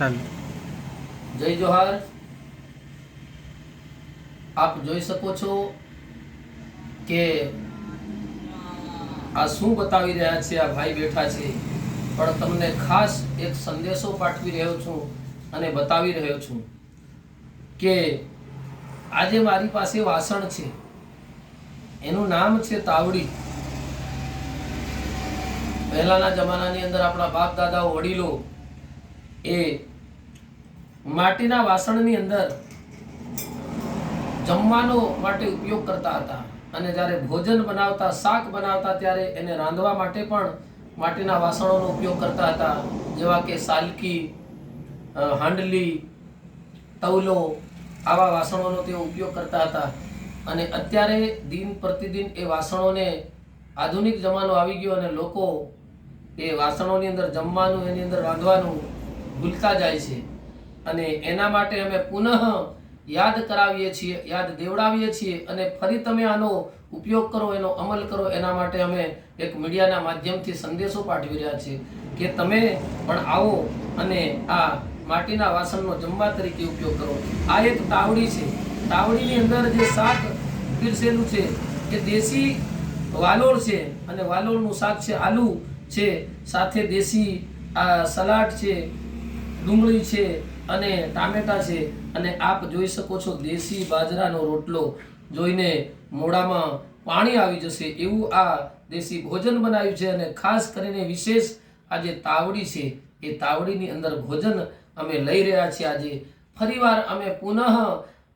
ચાલો. જય જોહાર. આપ જોઈ શકો છો કે આ શું બતાવી રહ્યા છે, આ ભાઈ બેઠા છે. પણ તમને ખાસ એક સંદેશો પાઠવી રહ્યો છું અને બતાવી રહ્યો છું કે આજે મારી પાસે વાસણ છે. એનું નામ છે તાવડી. પહેલાના જમાનાની અંદર આપણા બાપ દાદાઓ વડીલો એ માટીના વાસણની અંદર જમવાનો માટે ઉપયોગ કરતા હતા. અને જ્યારે ભોજન બનાવતા, શાક બનાવતા, ત્યારે એને રાંધવા માટે પણ માટીના વાસણોનો ઉપયોગ કરતા હતા. જેવા કે સાલકી હાંડલી, તવલો આવા વાસણોનો તેઓ ઉપયોગ કરતા હતા. અને અત્યારે દિન પ્રતિદિન એ વાસણોને આધુનિક જમાનો આવી ગયો અને લોકો એ વાસણોની અંદર જમવાનું, એની અંદર રાંધવાનું ભૂલતા જાય છે. અને એના માટે અમે પુનઃ યાદ કરાવીએ છીએ, યાદ દેવડાવીએ છીએ અને ફરી તમે આનો ઉપયોગ કરો, એનો અમલ કરો, એના માટે અમે એક મીડિયાના માધ્યમથી સંદેશો પાઠવી રહ્યા છીએ કે તમે પણ આવો અને આ માટીના વાસણનો જમવા તરીકે ઉપયોગ કરો. આ એક તાવડી છે. તાવડીની અંદર જે શાક પીરસેલું છે, એ દેશી વાલોળ છે અને વાલોળનું શાક છે, આલુ છે, સાથે દેશી, આ સલાડ છે, ડુંગળી છે અને ટામેટા છે. અને આપ જોઈ શકો છો દેશી બાજરાનો રોટલો જોઈને મોડામાં પાણી આવી જશે એવું આ દેશી ભોજન બનાવ્યું છે અને ખાસ કરીને વિશેષ આ જે તાવડી છે. એ તાવડીની અંદર ભોજન અમે લઈ રહ્યા છીએ આજે. ફરીવાર અમે પુનઃ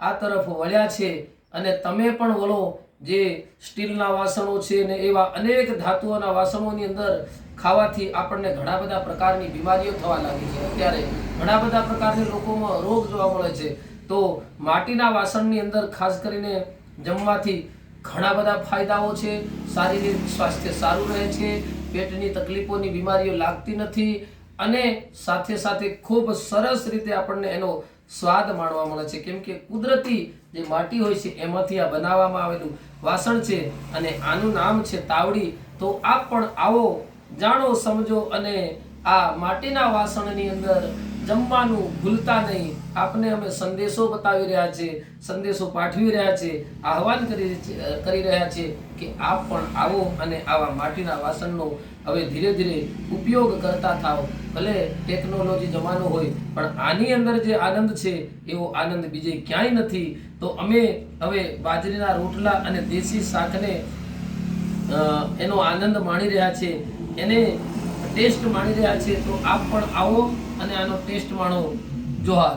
આ તરફ વળ્યા છે અને તમે પણ વળો જે સ્ટીલના વાસણો છે ને એવા અનેક ધાતુઓના વાસણોની અંદર ખાવાથી આપણને ઘણા બધા પ્રકારની બીમારીઓ થવા લાગી છે. અત્યારે ઘણા બધા પ્રકારની લોકોમાં રોગ જોવા મળે છે. તો માટીના વાસણની અંદર ખાસ કરીને જમવાથી ઘણા બધા ફાયદાઓ છે. શારીરિક સ્વાસ્થ્ય સારું રહે છે. પેટની તકલીફોની બીમારીઓ લાગતી નથી અને સાથે સાથે ખૂબ સરસ રીતે આપણને એનો સ્વાદ માણવા મળે છે. કેમ કે કુદરતી જે માટી હોય છે, એમાંથી આ બનાવવામાં આવેલું વાસણ છે અને આનું નામ છે તાવડી. તો આપ પણ આવો, જાણો, સમજો અને આ માટીના વાસણની અંદર જમવાનું ભૂલતા નહીં. આપને અમે સંદેશો બતાવી રહ્યા છે સંદેશો પાઠવી રહ્યા છે આહવાન કરી કરી રહ્યા છે કે આપ પણ આવો અને આવા માટીના વાસણનો હવે ધીરે ધીરે ઉપયોગ કરતા થાઓ ભલે ટેકનોલોજી જમાનો હોય, પણ આની અંદર જે આનંદ છે, એવો આનંદ બીજે ક્યાંય નથી. તો અમે હવે બાજરીના રોટલા અને દેશી શાકને એનો આનંદ માણી રહ્યા છે એને ટેસ્ટ માણી રહ્યા છે તો આપ પણ આવો અને આનો ટેસ્ટ માણો જોહાર.